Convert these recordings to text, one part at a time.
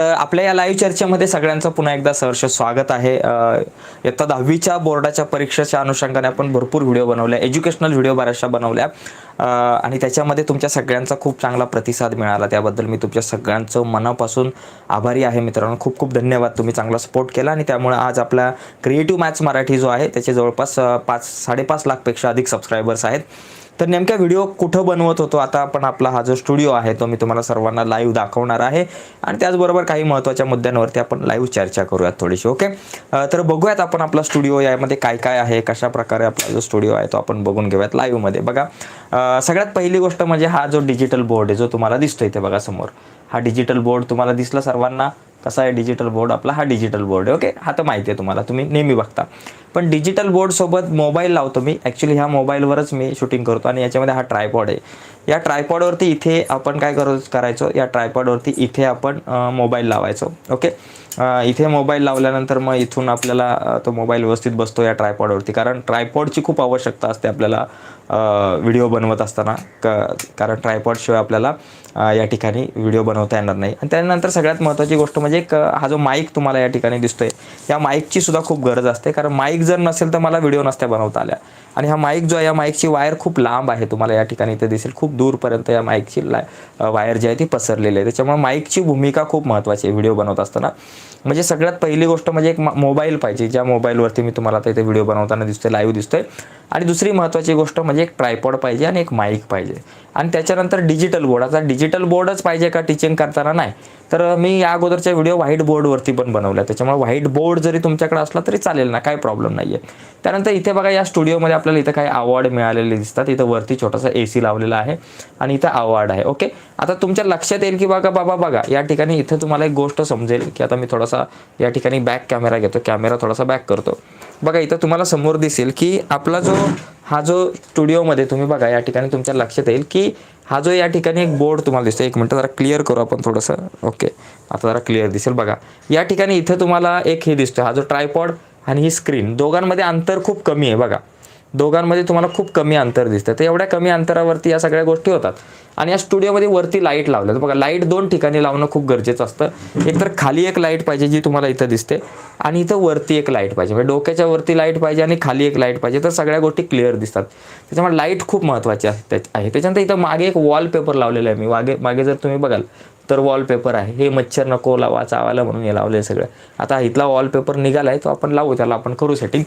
आपल्या या लाईव्ह चर्चेमध्ये सगळ्यांचं पुन्हा एकदा सहर्ष स्वागत आहे. इयत्ता दहावीच्या बोर्डाच्या परीक्षेच्या अनुषंगाने आपण भरपूर व्हिडिओ बनवल्या एज्युकेशनल व्हिडिओ बऱ्याचशा बनवल्या. आणि त्याच्यामध्ये तुमच्या सगळ्यांचा खूप चांगला प्रतिसाद मिळाला. त्याबद्दल मी तुमच्या सगळ्यांचं मनापासून आभारी आहे मित्रांनो. खूप खूप धन्यवाद तुम्ही चांगला सपोर्ट केला आणि त्यामुळे आज आपला क्रिएटिव्ह मॅथ्स मराठी जो आहे त्याचे जवळपास पाच साडेपाच लाखपेक्षा अधिक सबस्क्रायबर्स आहेत. तर नेमक्या व्हिडिओ कुठं बनवत होतो? आता आपण आपला हा जो स्टुडिओ आहे तो मी तुम्हाला सर्वांना लाईव्ह दाखवणार आहे. आणि त्याचबरोबर काही महत्त्वाच्या मुद्द्यांवरती आपण लाईव्ह चर्चा करूयात थोडीशी ओके तर बघूयात आपण आपला स्टुडिओ यामध्ये काय काय आहे कशा प्रकारे आपला जो स्टुडिओ आहे तो आपण बघून घेऊयात लाईव्हमध्ये बघा सगळ्यात पहिली गोष्ट म्हणजे हा जो डिजिटल बोर्ड आहे जो तुम्हाला दिसतो इथे बघा समोर. हा डिजिटल बोर्ड तुम्हाला दिसला सर्वांना? कसा आहे डिजिटल बोर्ड आपला हा डिजिटल बोर्ड आहे ओके हा तर माहिती आहे तुम्हाला तुम्ही नेहमी बघता. पण डिजिटल बोर्डसोबत मोबाईल लावतो मी. ॲक्च्युली ह्या मोबाईलवरच मी शूटिंग करतो आणि याच्यामध्ये हा ट्रायपॉड आहे. या ट्रायपॉडवरती इथे आपण काय करू करायचो? या ट्रायपॉडवरती इथे आपण मोबाईल लावायचो ओके इथे मोबाईल लावल्यानंतर मग इथून आपल्याला तो मोबाईल व्यवस्थित बसतो या ट्रायपॉडवरती. कारण ट्रायपॉडची खूप आवश्यकता असते आपल्याला व्हिडिओ बनवत असताना. क कारण ट्रायपॉडशिवाय आपल्याला या ठिकाणी व्हिडिओ बनवता येणार नाही. आणि त्यानंतर सगळ्यात महत्त्वाची गोष्ट म्हणजे एक, हा जो माईक तुम्हाला या ठिकाणी दिसतोय या माईकची सुद्धा खूप गरज असते. कारण माईक जर नसेल तर मला व्हिडिओ नसत्या बनवता आल्या. आणि हा माईक जो आहे या माईकची वायर खूप लांब आहे तुम्हाला या ठिकाणी इथे दिसेल. खूप दूरपर्यंत या माईकची ला वायर जी आहे ती पसरलेली आहे. त्याच्यामुळे माईकची भूमिका खूप महत्त्वाची आहे व्हिडिओ बनवत असताना. म्हणजे सगळ्यात पहिली गोष्ट म्हणजे एक मोबाईल पाहिजे. ज्या मोबाईलवरती मी तुम्हाला आता इथे व्हिडिओ बनवताना दिसतोय लाईव्ह दिसतोय. आणि दुसरी महत्त्वाची गोष्ट म्हणजे एक ट्रायपॉड पाहिजे आणि एक माईक पाहिजे. आणि त्याच्यानंतर डिजिटल बोर्ड आता डिजिटल बोर्डच पाहिजे का टीचिंग करताना? नाही. तर मी या अगोदरच्या व्हिडिओ व्हाईट बोर्डवरती पण बनवल्या. त्याच्यामुळे व्हाईट बोर्ड जरी तुमच्याकडे असला तरी चालेल ना काही प्रॉब्लेम नाही आहे त्यानंतर इथे बघा या स्टुडिओमध्ये आपल्याला इथं काही अवॉर्ड मिळालेले दिसतात. इथं वरती छोटासा ए सी लावलेला आहे आणि इथं अवॉर्ड आहे ओके आता तुमच्या लक्षात येईल की बघा बाबा बघा या ठिकाणी इथं तुम्हाला एक गोष्ट समजेल की आता मी थोडासा या ठिकाणी बॅक कॅमेरा घेतो. कॅमेरा थोडासा बॅक करतो. बघा इथं तुम्हाला समोर दिसेल की आपला जो हा जो स्टुडिओमध्ये तुम्ही बघा या ठिकाणी तुमच्या लक्षात येईल की हा जो या ठिकाणी एक बोर्ड तुम्हाला दिसतो एक मिनटं जरा क्लिअर करू आपण थोडंसं. ओके आता जरा क्लिअर दिसेल बघा. या ठिकाणी इथं तुम्हाला एक हे दिसतो. हा जो ट्रायपॉड आणि ही स्क्रीन दोघांमध्ये अंतर खूप कमी आहे बघा. दोघांमध्ये तुम्हाला खूप कमी अंतर दिसतं. तर एवढ्या कमी अंतरावरती या सगळ्या गोष्टी होतात. आणि या स्टुडिओमध्ये वरती लाइट लावल्यात बघा लाइट दोन ठिकाणी लावणं खूप गरजेचं असतं. एक तर खाली एक लाइट पाहिजे जी तुम्हाला इथं दिसते आणि इथं वरती एक लाइट पाहिजे. म्हणजे डोक्याच्या वरती लाइट पाहिजे आणि खाली एक लाइट पाहिजे. तर सगळ्या गोष्टी क्लिअर दिसतात. त्याच्यामुळे लाइट खूप महत्त्वाची आहे आहे. त्याच्यानंतर इथं मागे एक वॉलपेपर लावलेलं आहे मी. मागे मागे जर तुम्ही बघाल तर वॉलपेपर आहे. हे मच्छर नको लावा चावायला म्हणून हे लावले सगळं. आता इथला वॉलपेपर निघाला आहे तो आपण लावू त्याला आपण करू सेटिंग.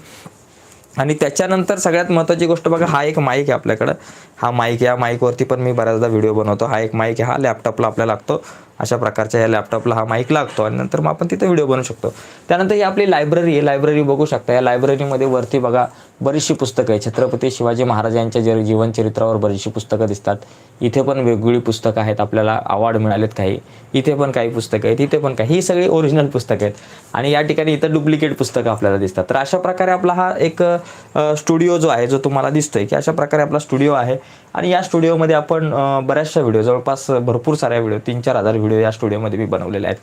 आणि त्याच्यानंतर सगळ्यात महत्त्वाची गोष्ट बघा हा एक माईक आहे आपल्याकडं. हा माईक या माईकवरती पण मी बऱ्याचदा व्हिडिओ बनवतो. हा एक माईक आहे हा लॅपटॉपला आपल्याला लागतो. अशा प्रकारच्या या लॅपटॉपला हा माईक लागतो आणि नंतर मग आपण तिथे व्हिडिओ बनवू शकतो. त्यानंतर ही आपली लायब्ररी आहे. लायब्ररी बघू शकता. या लायब्ररीमध्ये वरती बघा बरीचशी पुस्तकं आहे छत्रपती शिवाजी महाराजांच्या जे जीवनचरित्रावर बरीचशी पुस्तकं दिसतात. इथे पण वेगवेगळी पुस्तकं आहेत. आपल्याला अवॉर्ड मिळालेत काही. इथे पण काही पुस्तकं आहेत. इथे पण काही. ही सगळी ओरिजिनल पुस्तकं आहेत. आणि या ठिकाणी इथं डुप्लिकेट पुस्तकं आपल्याला दिसतात. तर अशा प्रकारे आपला हा एक स्टुडिओ जो आहे जो तुम्हाला दिसतोय की अशा प्रकारे आपला स्टुडिओ आहे. आणि या स्टुडिओमध्ये आपण बऱ्याचशा व्हिडिओ जवळपास भरपूर साऱ्या व्हिडिओ तीन चार हजार व्हिडिओ या स्टुडिओमध्ये मी बनवलेले आहेत.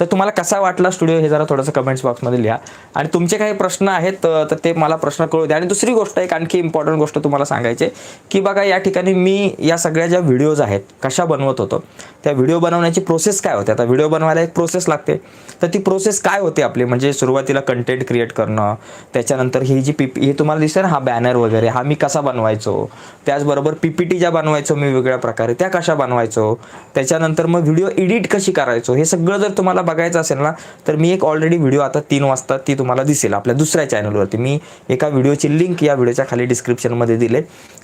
तर तुम्हाला कसा वाटला स्टुडिओ हे जरा थोडंसं कमेंट्स बॉक्समध्ये लिहा. आणि तुमचे काही प्रश्न आहेत तर ते मला प्रश्न कळू द्या. आणि दुसरी गोष्ट एक आणखी इम्पॉर्टंट गोष्ट तुम्हाला सांगायचे की बघा या ठिकाणी मी या सगळ्या ज्या व्हिडिओज आहेत कशा बनवत होतो त्या व्हिडिओ बनवण्याची प्रोसेस काय होते? आता व्हिडिओ बनवायला एक प्रोसेस लागते. तर ती प्रोसेस काय होते आपली? म्हणजे सुरुवातीला कंटेंट क्रिएट करणं त्याच्यानंतर ही जी पी हे तुम्हाला दिसते ना हा बॅनर वगैरे हा मी कसा बनवायचो? त्याचबरोबर पी पी टी ज्या बनवायचो मी वेगळ्या प्रकारे त्या कशा बनवायचो? त्याच्यानंतर मग व्हिडिओ एडिट कशी करायचो? हे सगळं जर तुम्हाला बघायचं असेल ना तर मी एक ऑलरेडी व्हिडिओ आता तीन वाजता ती तुम्हाला दिसेल आपल्या दुसऱ्या चॅनलवरती मी एका व्हिडिओची लिंक या व्हिडिओच्या खाली डिस्क्रिप्शनमध्ये दिले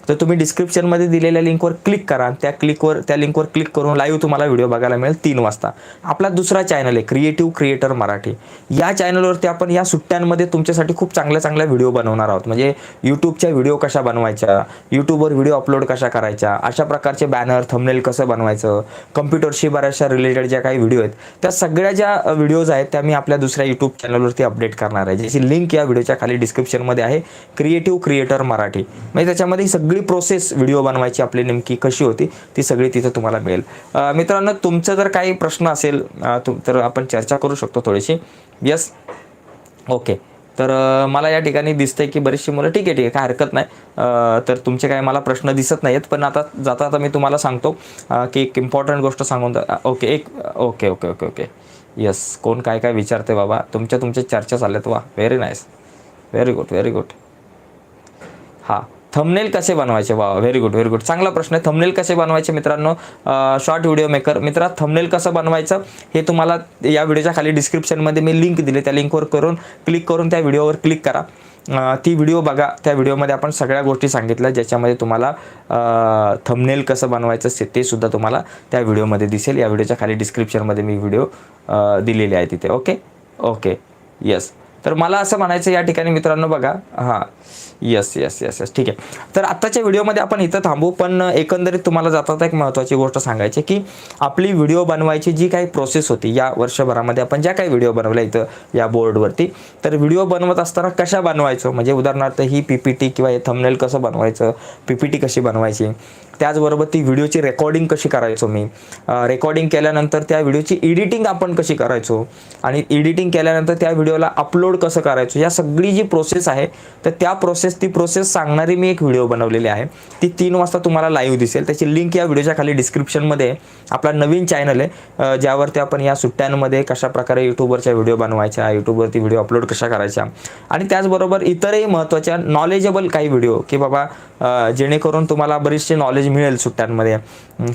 तर तुम्ही डिस्क्रिप्शनमध्ये दिलेल्या लिंकवर क्लिक करा त्या क्लिकवर त्या लिंकवर क्लिक करून लाईव्ह तुम्हाला व्हिडिओ बघायला मिळेल तीन वाजता. आपला दुसरा चॅनल आहे क्रिएटिव्ह क्रिएटर मराठी. या चॅनलवरती आपण या सुट्ट्यांमध्ये तुमच्यासाठी खूप चांगल्या चांगल्या व्हिडिओ बनवणार आहोत. म्हणजे यूट्यूबच्या व्हिडिओ कशा बनवायच्या यूट्यूबवर व्हिडिओ अपलोड कशा करायच्या अशा प्रकारचे बॅनर थंबनेल कसं बनवायचं कम्प्युटरशी बऱ्याचशा रिलेटेड ज्या काही व्हिडिओ आहेत त्या सगळ्या ज्या व्हिडिओज आहेत त्या मी आपल्या दुसऱ्या यूट्यूब चॅनलवरती अपडेट करणार आहे. ज्याची लिंक या व्हिडिओच्या खाली डिस्क्रिप्शनमध्ये आहे. क्रिएटिव्ह क्रिएटर मराठी म्हणजे त्याच्यामध्ये सगळी प्रोसेस व्हिडिओ बनवायची आपली नेमकी कशी होती ती सगळी तिथं तुम्हाला मिळेल. मित्रांनो तुमचं जर काही प्रश्न असेल तर आपण चर्चा करू शकतो थोडीशी. यस ओके तर मला या ठिकाणी दिसतंय की बरीचशी मुलं ठीक आहे ठीक आहे काय हरकत नाही. तर तुमचे काय मला प्रश्न दिसत नाहीत पण आता जाता आता मी तुम्हाला सांगतो की एक इम्पॉर्टंट गोष्ट सांगून ओके एक okay okay okay okay. Yes कोण काय काय विचारते बाबा? तुमच्या तुमच्या चर्चा चालल्यात वा. Very nice very good very good हां. थंबनेल कसे बनवायचे? वा व्हेरी गुड व्हेरी गुड चांगला प्रश्न आहे. थंबनेल कसे बनवायचे मित्रांनो? शॉर्ट व्हिडिओ मेकर मित्रा थंबनेल कसं बनवायचं? हे तुम्हाला या व्हिडिओच्या खाली डिस्क्रिप्शनमध्ये मी लिंक दिली. त्या लिंकवर करून क्लिक करून त्या व्हिडिओवर क्लिक करा. ती व्हिडिओ बघा. त्या व्हिडिओमध्ये आपण सगळ्या गोष्टी सांगितल्या ज्याच्यामध्ये तुम्हाला थंबनेल कसं बनवायचं असते ते सुद्धा तुम्हाला त्या व्हिडिओमध्ये दिसेल. या व्हिडिओच्या खाली डिस्क्रिप्शनमध्ये मी व्हिडिओ दिलेले आहे तिथे. ओके ओके येस तर मला असं म्हणायचं या ठिकाणी मित्रांनो बघा. हां. यस येस येस येस ठीक आहे. तर आत्ताच्या व्हिडिओमध्ये आपण इथं थांबू पण एकंदरीत तुम्हाला जाता एक महत्त्वाची गोष्ट सांगायची की आपली व्हिडिओ बनवायची जी काही प्रोसेस होती या वर्षभरामध्ये आपण ज्या काही व्हिडिओ बनवल्या इथं या बोर्डवरती तर व्हिडिओ बनवत असताना कशा बनवायचो? म्हणजे उदाहरणार्थ ही पी पी टी किंवा हे थंबनेल कसं बनवायचं? पी पी टी कशी बनवायची? त्याचबरोबर ती व्हिडिओची रेकॉर्डिंग कशी करायचो मी? रेकॉर्डिंग केल्यानंतर त्या व्हिडिओची एडिटिंग आपण कशी करायचो? आणि एडिटिंग केल्यानंतर त्या व्हिडिओला अपलोड कसं करायचो? या सगळी जी प्रोसेस आहे तर त्या प्रोसेस ती प्रोसेस सांगणारी मी एक व्हिडिओ बनवलेली आहे. ती तीन वाजता तुम्हाला लाईव्ह दिसेल. त्याची लिंक या व्हिडिओच्या खाली डिस्क्रिप्शनमध्ये आपला नवीन चॅनल आहे. ज्यावरती आपण या सुट्ट्यांमध्ये कशा प्रकारे यूट्यूबवरच्या व्हिडिओ बनवायच्या यूट्यूबवरती व्हिडिओ अपलोड कशा करायच्या आणि त्याचबरोबर इतरही महत्त्वाच्या नॉलेजेबल काही व्हिडिओ की बाबा जेणेकरून तुम्हाला बरेचसे नॉलेज मिळेल सुट्ट्यांमध्ये.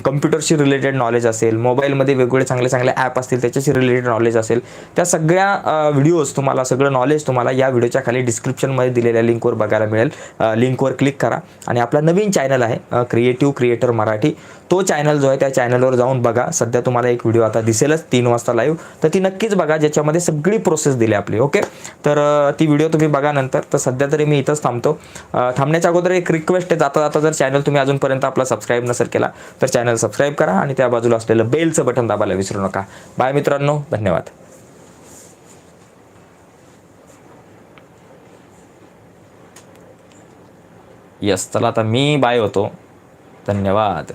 कम्प्युटरशी रिलेटेड नॉलेज असेल मोबाईलमध्ये वेगवेगळे चांगले चांगले ॲप असतील त्याच्याशी रिलेटेड नॉलेज असेल. त्या सगळ्या व्हिडिओज तुम्हाला सगळं नॉलेज तुम्हाला या व्हिडिओच्या खाली डिस्क्रिप्शनमध्ये दिलेल्या लिंकवर बघायला मिळेल. लिंकवर क्लिक करा. आणि आपला नवीन चॅनल आहे क्रिएटिव्ह क्रिएटर मराठी तो चॅनल जो आहे त्या चॅनलवर जाऊन बघा. सध्या तुम्हाला एक व्हिडिओ आता दिसेलच तीन वाजता लाईव्ह तर ती नक्कीच बघा ज्याच्यामध्ये सगळी प्रोसेस दिली आपली ओके तर ती व्हिडिओ तुम्ही बघा नंतर. तर सध्या तरी मी इथंच थांबतो. थांबण्याच्या अगोदर एक रिक्वेस्ट आहे. जाता जाता जर चॅनल तुम्ही अजूनपर्यंत आपला सबस्क्राईब नसेल केला तर चॅनल सबस्क्राईब करा. आणि त्या बाजूला असलेलं बेलचं बटन दाबायला विसरू नका. बाय मित्रांनो धन्यवाद. येस चला आता मी बाय होतो. धन्यवाद.